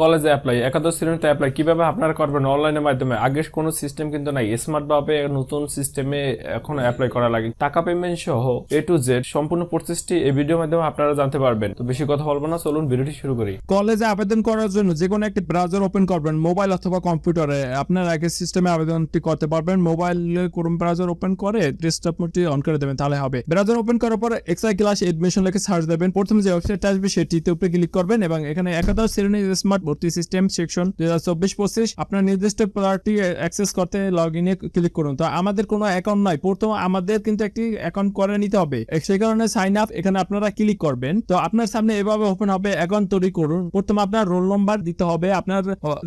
কলেজে অ্যাপ্লাই একাদশ শ্রেণীতে অ্যাপ্লাই কীভাবে আপনারা করবেন অনলাইনের মাধ্যমে? আগে কোনো সিস্টেম কিন্তু নাই। স্মার্ট ভাবে নতুন সিস্টেমে এখন অ্যাপ্লাই করা লাগে। টাকা পেমেন্ট সহ এ টু জেড সম্পূর্ণ প্রসেসটি এই ভিডিওর মাধ্যমে আপনারা জানতে পারবেন। তো বেশি কথা বলব না, চলুন ভিডিওটি শুরু করি। কলেজে আবেদন করার জন্য যে কোনো একটি ব্রাউজার ওপেন করবেন মোবাইল অথবা কম্পিউটারে আপনার আগে সিস্টেমে আবেদনটি করতে পারবেন মোবাইলে কোন ব্রাউজার ওপেন করে ডেস্কটপটি অন করে দেবেন, তাহলে হবে। ব্রাউজার ওপেন করার পর এক্সআই ক্লাস এডমিশন লিখে সার্চ দেবেন। প্রথমে যে ওয়েবসাইটটা আসবে, সেটিতে উপরে ক্লিক করবেন এবং এখানে একাদশ শ্রেণির স্মার্ট ভর্তি সিস্টেম সেকশন দুই হাজার চব্বিশ পঁচিশ, আপনার নির্দিষ্ট প্রার্থী অ্যাক্সেস করতে লগ ইনে ক্লিক করুন। তো আমাদের কোনো অ্যাকাউন্ট নাই। প্রথম আমাদের কিন্তু একটি অ্যাকাউন্ট করে নিতে হবে। সেই কারণে সাইন আপ এখানে আপনারা ক্লিক করবেন। তো আপনার সামনে এভাবে ওপেন হবে অ্যাকাউন্ট তৈরি করুন। প্রথমে আপনার রোল নাম্বার দিতে হবে। আপনার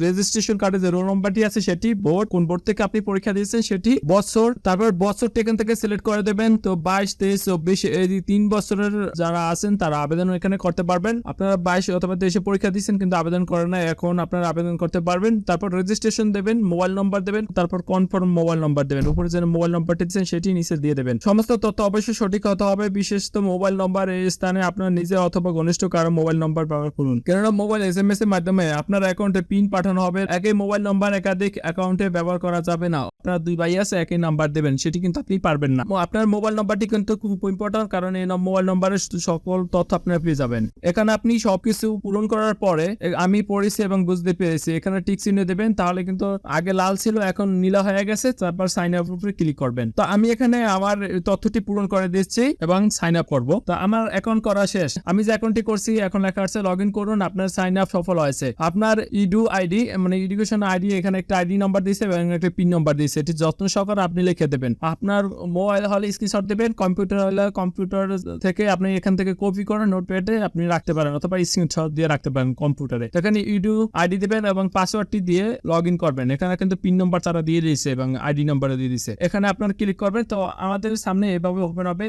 রেজিস্ট্রেশন কার্ডে যে রোল নম্বরটি আছে সেটি বোর্ড কোন বোর্ড থেকে আপনি পরীক্ষা দিয়েছেন সেটি বছর, তারপর বছরটি এখান থেকে সিলেক্ট করে দেবেন। তো বাইশ, তেইশ, চব্বিশ, এই তিন বছরের যারা আছেন তারা আবেদন এখানে করতে পারবেন। আপনারা বাইশ অথবা তেইশে পরীক্ষা দিচ্ছেন কিন্তু আবেদন করেন না এখন আপনারা আবেদন করতে পারবেন। তারপর রেজিস্ট্রেশন দেবেন মোবাইল নম্বর দেবেন, তারপর কনফার্ম মোবাইল নম্বর দেবেন। উপরে যে মোবাইল নম্বরটি দিচ্ছেন সেটি নিচে দিয়ে দেবেন। সমস্ত তথ্য অবশ্যই সঠিক হতে হবে, বিশেষত মোবাইল নম্বর এই স্থানে আপনার নিজে অথবা ঘনিষ্ঠ কারও মোবাইল নম্বর ব্যবহার করুন। কেননা মোবাইল এস এম এস এর মাধ্যমে আপনার অ্যাকাউন্টে পিন পাঠানো হবে। একই মোবাইল নম্বর একাধিক অ্যাকাউন্টে ব্যবহার করা যাবে না। আপনার দুই ভাই আছে একই নাম্বার দেবেন, সেটি কিন্তু আপনি পারবেন না। আপনার মোবাইল নাম্বারটি কিন্তু খুব ইম্পর্টেন্ট কারণ এই মোবাইল নম্বরের সকল তথ্য আপনারা পেয়ে যাবেন। এখানে আপনি সবকিছু পূরণ করার পরে আমি পড়েছি এবং বুঝতে পেরেছি। এখানে টিক চিহ্ন দেবেন, তাহলে কিন্তু আগে লাল ছিল, এখন নীলা হয়ে গেছে, তারপর সাইন আপ উপরে ক্লিক করবেন। তো আমি এখানে আমার তথ্যটি পূরণ করে দিচ্ছি এবং সাইন আপ করব। তো আমার অ্যাকাউন্ট করা শেষ। আমি যে অ্যাকাউন্টটি করছি, এখন লেখা আছে লগ ইন করুন, আপনার সাইন আপ সফল হয়েছে। আপনার ইডু আইডি মানে এডুকেশন আইডি এখানে একটা আইডি নাম্বার দিয়েছে এবং একটা পিন নাম্বার দিয়েছে। এটি যত্ন সহকারে আপনি লিখে দেবেন। আপনার মোবাইল হলে স্ক্রিনশট দেবেন কম্পিউটার হলে কম্পিউটার থেকে আপনি এখান থেকে কপি করে নোটপ্যাডে আপনি রাখতে পারেন, অথবা স্ক্রিনশট দিয়ে রাখতে পারেন কম্পিউটারে এখানে ইডু আইডি দিবেন এবং পাসওয়ার্ডটি দিয়ে লগ ইন করবেন। এখানে কিন্তু পিন নম্বর তারা দিয়ে দিয়েছে এবং আইডি নম্বর দিয়ে দিয়েছে। এখানে আপনার ক্লিক করবেন। তো আমাদের সামনে এভাবে ওপেন হবে।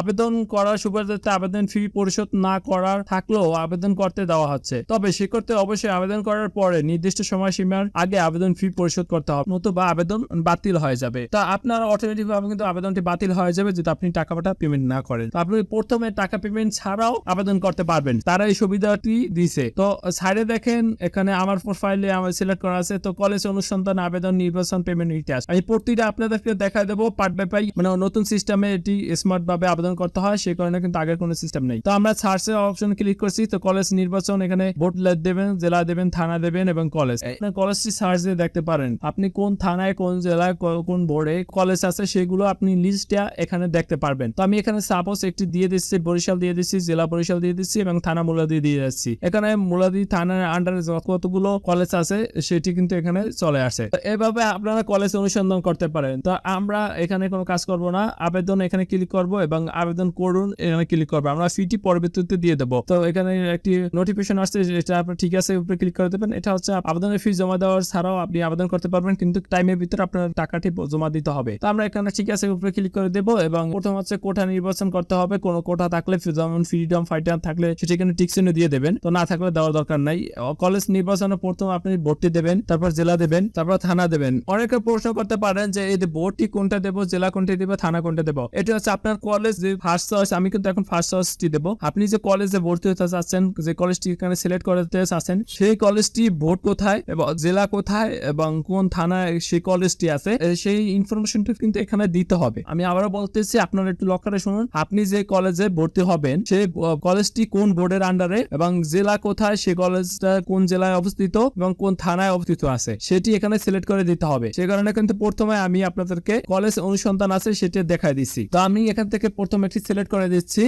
আবেদন করার সুবিধার্থে আবেদন ফি পরিশোধ না করার থাকলেও আবেদন করতে দেওয়া হচ্ছে। তবে সেক্ষেত্রে অবশ্যই আবেদন করার পরে নির্দিষ্ট সময়সীমার আগে আবেদন ফি পরিশোধ করতে হবে, নতুবা আবেদন বাতিল হয়ে যাবে। তা আপনার অটোমেটিক ভাবে কিন্তু আবেদনটি বাতিল হয়ে যাবে যদি আপনি টাকাটা পেমেন্ট না করেন। আপনি প্রথমে টাকা পেমেন্ট ছাড়াও আবেদন করতে পারবেন তারা এই সুবিধাটি দিছে। তো সাইডে দেখেন, এখানে আমার প্রোফাইলে আমার সিলেক্ট করা আছে। তো কলেজ অনুসন্ধান, আবেদন, নির্বাচন পেমেন্ট ইতিহাস। আমি প্রতিটা আপনাদেরকে দেখা দেবো পার্ট বাই পাই মানে নতুন সিস্টেমে এটি স্মার্ট ভাবে আবেদন করতে হয় সেই কারণে কিন্তু আগের কোনো সিস্টেম নেই। তো আমরা সার্চের অপশন ক্লিক করছি, তো কলেজ নির্বাচন, এখানে বোর্ড দেবেন, জেলা দেবেন, থানা দেবেন এবং কলেজ কলেজটি সার্চ দিয়ে দেখতে পারেন। আপনি কোন থানায়, কোন জেলায় কোন বোর্ডে কলেজ আছে, সেগুলো আপনি লিস্টটা এখানে দেখতে পারবেন। তো আমি এখানে সাপোজ একটি দিয়ে দিচ্ছি, বরিশাল দিয়ে দিচ্ছি, জেলা বরিশাল দিয়ে দিচ্ছি এবং থানা মুলাদি দিয়ে যাচ্ছি। এখানে মুলাদি থানার আন্ডারে কতগুলো কলেজ আছে, সেটি কিন্তু এখানে চলে আসে। এভাবে আপনারা কলেজ অনুসন্ধান করতে পারেন। তো আমরা এখানে কোনো কাজ করব না। আবেদন এখানে ক্লিক করব এবং আবেদন করুন, এখানে ক্লিক করব। আমরা ফিটি পরবর্তীতে দিয়ে দেবো। তো এখানে একটি নোটিফিকেশন আসছে যেটা আপনি ঠিক আছে, উপরে ক্লিক করে দেবেন। এটা হচ্ছে আবেদনের ফি জমা দেওয়ার ছাড়াও আপনি আবেদন করতে পারবেন, কিন্তু টাইমের ভিতরে আপনার টাকাটি জমা দিতে হবে। তো আমরা এখানে ঠিক আছে, উপরে ক্লিক করে দেবো এবং প্রথম হচ্ছে কোটা নির্বাচন করতে হবে। কোনো কোটা থাকলে যেমন ফ্রিডম ফাইটার থাকলে সেটা এখানে টিক চিহ্ন দিয়ে দেবেন। তো না থাকলে দেওয়ার দরকার নাই। কলেজ নির্বাচনে প্রথম আপনি ভর্তি দেবেন, তারপর জেলা দেবেন, তারপর থানা দেবেন। অনেকে প্রশ্ন করতে পারেন যে এই ভর্তি কোনটা দেবো, জেলা কোনটা দেবো, থানা কোনটা দেবো? এটা হচ্ছে আপনার কলেজ যে ফার্স্ট চয়েস আমি কিন্তু এখন ফার্স্ট চয়েসটি দেবো। আপনি যে কলেজে ভর্তি হতে চাচ্ছেন, যে কলেজটি এখানে সিলেক্ট করতে চাচ্ছেন, সেই কলেজটি ভোট কোথায় এবং জেলা কোথায় এবং কোন থানায় সেই কলেজটি আছে সেই ইনফরমেশনটা কিন্তু এখানে দিতে হবে। আমি আবারও বলতেছি, আপনারা একটু লক্ষ্য শুনুন। আপনি যে কলেজে ভর্তি হবেন, সেই কলেজটি কোন বোর্ডের আন্ডারে এবং জেলা কোথায় সেই কলেজটা কোন জেলায় অবস্থিত এবং কোন থানায় অবস্থিত আছে, সেটি এখানে সিলেক্ট করে দিতে হবে। সে কারণে কিন্তু প্রথমে আমি আপনাদেরকে কলেজ অনুসন্ধান আছে সেটি দেখাই দিচ্ছি তো আমি এখান থেকে প্রথম একটি সিলেক্ট করে দিচ্ছি।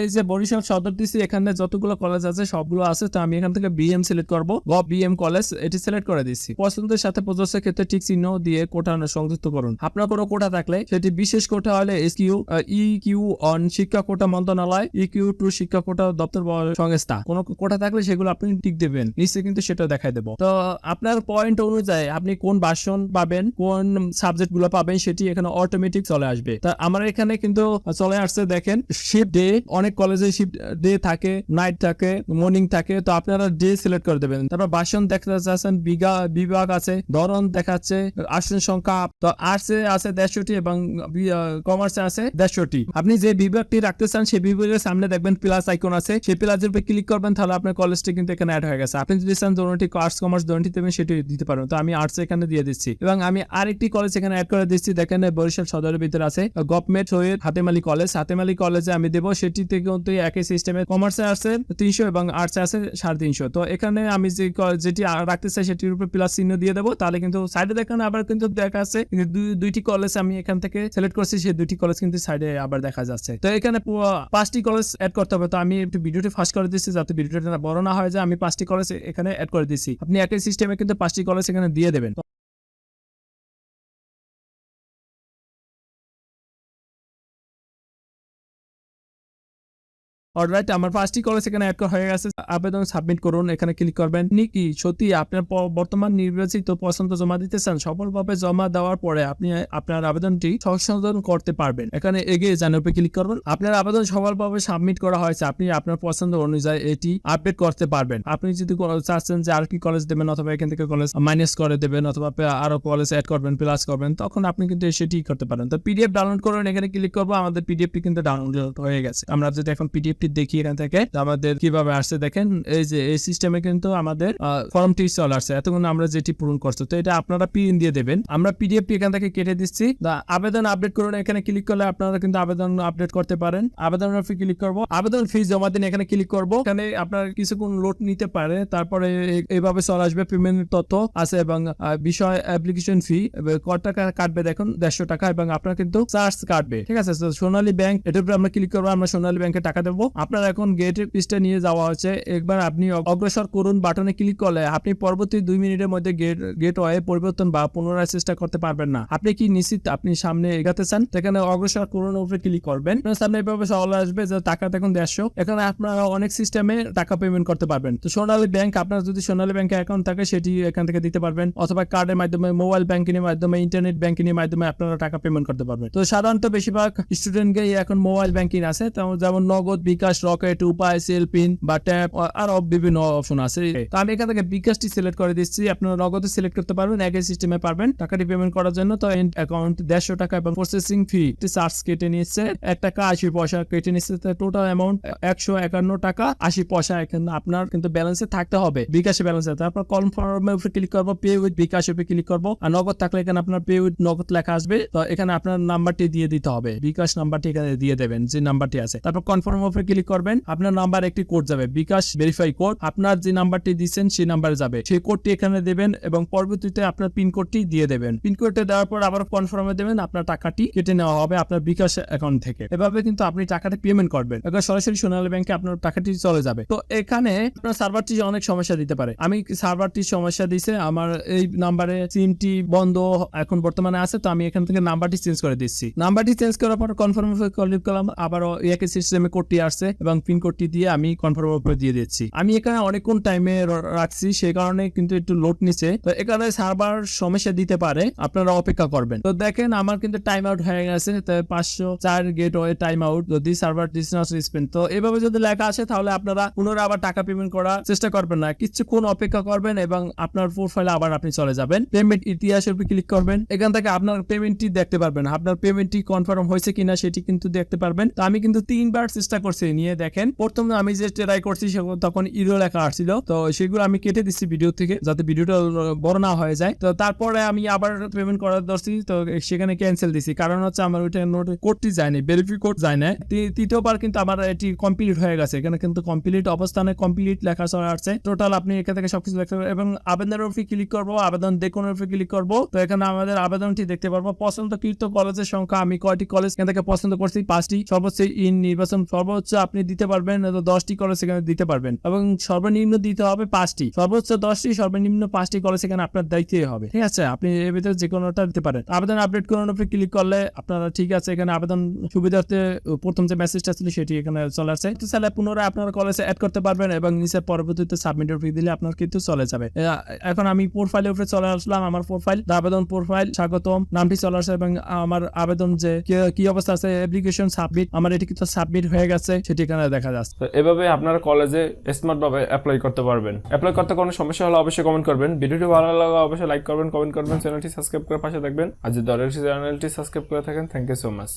এই যে বরিশাল সদর দিচ্ছি এখানে যতগুলো কলেজ আছে, সবগুলো আছে, তো আমি এখান থেকে বিএম সিলেক্ট করব। গ বিএম কলেজ এটি সিলেক্ট করে দিচ্ছি। পছন্দের সাথে প্রযোজ্যের ক্ষেত্রে ঠিক চিহ্ন দিয়ে কোটা সংযুক্ত করুন। আপনার কোনো কোটা থাকলে সেটি বিশেষ কোটা হলে এস কিউ ই কিউ অন শিক্ষা কোটা মন্ত্রণালয় ই কিউ টু শিক্ষা কোটা দপ্তর সংস্থা। কোনো কোটা থাকলে সেগুলো আপনি টিক দেবেন। নিশ্চয়ই কিন্তু সেটা দেখাই দেবো। তো আপনার পয়েন্ট অনুযায়ী আপনি কোন ভাষণ পাবেন, কোন সাবজেক্টগুলো পাবেন, সেটি এখানে অটোমেটিক চলে আসবে। তা আমার এখানে কিন্তু চলে আসছে, দেখেন শিফট ডে অনেক কলেজে শিফট ডে থাকে নাইট থাকে মর্নিং থাকে, তো আপনারা ডে সিলেক্ট করে দেবেন। তারপর বাসন দেখতে যাচ্ছেন বিঘা, বিভাগ আছে, ধরন দেখাচ্ছে, আসন সংখ্যা, তো আর্টসে আছে দেড়শোটি এবং কমার্সে আছে দেড়শোটি। আপনি যে বিভাগটি রাখতে চান, সেই বিভাগের সামনে দেখবেন প্লাস আইকন আছে। সেই প্লাসের উপরে ক্লিক করবেন, তাহলে আপনার কলেজটি কিন্তু এখানে অ্যাড হয়ে গেছে। আপনি যদি চান দুটি আর্টস কমার্স দুটি দেবেন, সেটি দিতে পারেন। তো আমি আর্টস এখানে দিয়ে দিচ্ছি। এবং আমি আরেকটি কলেজ এখানে অ্যাড করে দিচ্ছি, দেখেন বরিশাল সদরের ভিতরে আছে গভর্নমেন্ট সৈয়দ হাতেমালি কলেজ হাতেমালি কলেজে আমি দেবো। সেটিতে কিন্তু একই সিস্টেমে কমার্সে আছে তিনশো এবং আর্টসে আছে সাড়ে তিনশো। তো এখানে আমি যে যেটি রাখতে চাই সেটির উপরে প্লাস চিহ্ন দিয়ে দেবো। তাহলে কিন্তু সাইডে দেখেন আবার কিন্তু দেখা আছে। কিন্তু দুইটি কলেজ আমি এখান থেকে সিলেক্ট করছি, সেই দুইটি কলেজ কিন্তু সাইডে আবার দেখা যাচ্ছে। তো এখানে পাঁচটি কলেজ অ্যাড করতে হবে। তো আমি একটু ভিডিওটি ফাস্ট করে দিচ্ছি যাতে ভিডিওটা বড় না হয় যে আমি পাঁচটি কলেজ এখানে অ্যাড করে দিচ্ছি আপনি একই সিস্টেমে কিন্তু পাঁচটি কলেজ এখানে দিয়ে দেবেন। অলরাইট আমার পাঁচটি কলেজ এখানে অ্যাড করা হয়ে গেছে। আবেদন সাবমিট করুন, এখানে ক্লিক করবেন। আপনি কি সত্যি আপনার বর্তমান নির্বাচিত পছন্দ জমা দিতে চান, সফলভাবে জমা দেওয়ার পরে আপনি, আপনার আবেদনটি সংশোধন করতে পারবেন। এখানে এগিয়ে যান, উপরে ক্লিক করবেন। আপনার আবেদন সফলভাবে সাবমিট করা হয়েছে, আপনি আপনার পছন্দ অনুযায়ী এটি আপডেট করতে পারবেন। আপনি যদি চাচ্ছেন যে আর কি কলেজ দেবেন অথবা এখান থেকে কলেজ মাইনাস করে দেবেন অথবা আরও কলেজ অ্যাড করবেন প্লাস করবেন, তখন আপনি কিন্তু সেটি করতে পারেন। তো পিডিএফ ডাউনলোড করুন, এখানে ক্লিক করব, আমাদের পিডিএফটি কিন্তু ডাউনলোড হয়ে গেছে। আমরা যদি এখন পিডিএফটি দেখি এখান থেকে আমাদের কীভাবে আসছে দেখেন, এই যে এই সিস্টেমে কিন্তু আমাদের ফর্মটি চলে আসছে। এতক্ষণ আমরা যেটি পূরণ করছি, তো এটা আপনারা পিন দিয়ে দেবেন। আমরা পিডিএফটি এখান থেকে কেটে দিচ্ছি। আবেদন আপডেট করুন। এখানে ক্লিক করলে আপনারা কিন্তু আবেদন আপডেট করতে পারেন। আবেদন ফি ক্লিক করব। আবেদন ফি জমা দিন এখানে ক্লিক করব। এখানে আপনার কিছুক্ষণ লোড নিতে পারে। তারপরে এইভাবে চলে আসবে পেমেন্ট তথ্য আছে এবং বিষয় অ্যাপ্লিকেশন ফি কত টাকা কাটবে দেখুন, দেড়শো টাকা এবং আপনার কিন্তু চার্জ কাটবে। ঠিক আছে? সোনালী ব্যাংক এটার উপরে আমরা ক্লিক করব। আমরা সোনালী ব্যাংকে টাকা দেবো। আপনার এখন গেটের পিসটা নিয়ে যাওয়া হচ্ছে একবার আপনি অগ্রসর করুন বাটনে ক্লিক করলে আপনি পরবর্তী দুই মিনিটের মধ্যে গেট ওয়ে পরিবর্তন বা পুনরায় চেষ্টা করতে পারবেন না। আপনি কি নিশ্চিত আপনি সামনে এগাতে চান? সেখানে অগ্রসর করুন উপরে ক্লিক করবেন। সামনে এভাবে সওয়াল আসবে যে টাকা দেখুন দেড়শো। এখানে আপনারা অনেক সিস্টেমে টাকা পেমেন্ট করতে পারবেন। তো সোনালী ব্যাংক আপনার যদি সোনালী ব্যাংকে অ্যাকাউন্ট থাকে, সেটি এখান থেকে দিতে পারবেন। অথবা কার্ডের মাধ্যমে মোবাইল ব্যাংকিং এর মাধ্যমে ইন্টারনেট ব্যাংকিং এর মাধ্যমে আপনারা টাকা পেমেন্ট করতে পারবেন। তো সাধারণত বেশিরভাগ স্টুডেন্টকে এখন মোবাইল ব্যাংকিং আছে। যেমন Nagad bKash Rocket, Upay, sell, pin বা ট্যাপ আরও বিভিন্ন অপশন আছে। তো আমি এখান থেকে বিকাশটি সিলেক্ট করে দিচ্ছি। আপনারা নগদে সিলেক্ট করতে পারবেন, একই সিস্টেমে পারবেন। টাকাটি পেমেন্ট করার জন্য তো অ্যাকাউন্ট দেড়শো টাকা এবং প্রসেসিং ফি চার্জ কেটে নিচ্ছে। এক টাকা আশি পয়সা কেটে নিচ্ছে টোটাল অ্যামাউন্ট একশো একান্ন টাকা আশি পয়সা এখানে আপনার কিন্তু ব্যালেন্সে থাকতে হবে, বিকাশে ব্যালেন্স আছে তারপর কনফার্মের উপরে ক্লিক করব পে উইথ বিকাশ উপরে ক্লিক করব। আর নগদ থাকলে এখানে আপনার পে উইথ নগদ লেখা আসবে। তো এখানে আপনার নাম্বারটি দিয়ে দিতে হবে। বিকাশ নাম্বারটি এখানে দিয়ে দেবেন, যে নাম্বারটি আছে। তারপর কনফার্ম উপরে ক্লিক করবেন, আপনার নাম্বার একটি কোড যাবে, বিকাশ ভেরিফাই কোড আপনার যে নাম্বারটি দিচ্ছেন, সেই নাম্বারে যাবে। সেই কোডটি এখানে দেবেন এবং পরবর্তীতে আপনার পিন কোডটি দিয়ে দেবেন। পিন কোডটা দেওয়ার পর আবার কনফার্মে দেবেন, আপনার টাকাটি কেটে নেওয়া হবে আপনার বিকাশ অ্যাকাউন্ট থেকে। এভাবে কিন্তু আপনি টাকাটা পেমেন্ট করবেন। এবার সরাসরি সোনালী ব্যাংকে আপনার টাকাটি চলে যাবে। তো এখানে আপনার সার্ভারটি অনেক সমস্যা দিতে পারে। আমি সার্ভারটি সমস্যা দিছে, আমার এই নাম্বারে সিমটি বন্ধ এখন বর্তমানে আছে, তো আমি এখান থেকে নাম্বারটি চেঞ্জ করে দিচ্ছি। নাম্বারটি চেঞ্জ করার পর কনফার্ম করলাম আবার একই সিস্টেমে কোডটি আসছে। এবং পিন কোডটি দিয়ে আমি কনফার্ম উপরে দিয়ে দিচ্ছি। আমি এখানে অনেকক্ষণ টাইমে রাখছি, সেই কারণে কিন্তু একটু লোড নিচ্ছে তো এখানে সার্ভার সমস্যা দিতে পারে, আপনারা অপেক্ষা করবেন। তো দেখেন, আমার কিন্তু টাইম আউট হয়ে গেছে পাঁচশো চার গেট ওয়ে টাইম আউট যদি সার্ভার ডিসনাস রিসপেন্ড তো এভাবে যদি লেখা আসে, তাহলে আপনারা পুনরায় আবার টাকা পেমেন্ট করার চেষ্টা করবেন না। কিছুক্ষণ অপেক্ষা করবেন এবং আপনার প্রোফাইলে আবার আপনি চলে যাবেন। পেমেন্ট ইতিহাসের উপর ক্লিক করবেন। এখান থেকে আপনার পেমেন্টটি দেখতে পারবেন। আপনার পেমেন্টটি কনফার্ম হয়েছে কিনা, সেটি কিন্তু দেখতে পারবেন। তো আমি কিন্তু তিনবার চেষ্টা করছি নিয়ে দেখেন। প্রথমে আমি যে ট্রাই করছি তখন ইরো লেখা আসছিল। তো সেগুলো আমি কেটে দিচ্ছি ভিডিও থেকে যাতে ভিডিওটা বড় না হয়ে যায়। তো তারপরে আমি আবার পেমেন্ট করার দর্শি তো সেখানে ক্যান্সেল দিছি। কারণ হচ্ছে আমার ওইটা নোট কোডটি যায়নি ভেরিফি কোড যায় না তৃতীয়বার কিন্তু আমার এটি কমপ্লিট হয়ে গেছে। এখানে কিন্তু কমপ্লিট অবস্থানে কমপ্লিট লেখা চলে আসছে। টোটাল আপনি এখান থেকে সবকিছু দেখতে পারবেন। এবং আবেদনের উপরে ক্লিক করব, আবেদন দেখুনের উপরে ক্লিক করব। তো এখানে আমাদের আবেদনটি দেখতে পারব। পছন্দকৃত কলেজের সংখ্যা আমি কয়টি কলেজ এখান থেকে পছন্দ করছি? পাঁচটি। সর্বোচ্চ ইন নির্বাচন সর্বোচ্চ আপনি দিতে পারবেন দশটি কলেজ সেখানে দিতে পারবেন। এবং সর্বনিম্ন দিতে হবে পাঁচটি। সর্বোচ্চ দশটি, সর্বনিম্ন পাঁচটি কলেজ সেখানে আপনার দায়িত্বই হবে। ঠিক আছে? আপনি এর ভিতরে যে কোনোটা দিতে পারেন। আবেদন আপডেট করার উপরে ক্লিক করলে আপনারা ঠিক আছে, এখানে আবেদন সুবিধার্থে প্রথম যে মেসেজটা ছিল সেটি এখানে চলে আসছে তো তাহলে পুনরায় আপনারা কলেজে অ্যাড করতে পারবেন এবং নিচে পরবর্তীতে সাবমিটের ফি দিলে আপনার কিন্তু চলে যাবে। এখন আমি প্রোফাইলের উপরে চলে আসলাম, আমার প্রোফাইল আবেদন প্রোফাইল স্বাগতম। নামটি চলে আসে এবং আমার আবেদন যে, কি অবস্থা আছে? অ্যাপ্লিকেশন সাবমিট আমার এটি কিন্তু সাবমিট হয়ে গেছে। সেটি এখানে দেখা যাচ্ছে। এভাবে আপনারা কলেজে স্মার্টভাবে অ্যাপ্লাই করতে পারবেন। অ্যাপ্লাই করতে কোনো সমস্যা হলে অবশ্যই কমেন্ট করবেন। ভিডিওটি ভালো লাগলে অবশ্যই লাইক করবেন কমেন্ট করবেন চ্যানেলটি সাবস্ক্রাইব করে পাশে থাকবেন। আর যদি দরের চ্যানেলটি সাবস্ক্রাইব করে থাকেন। Thank you so much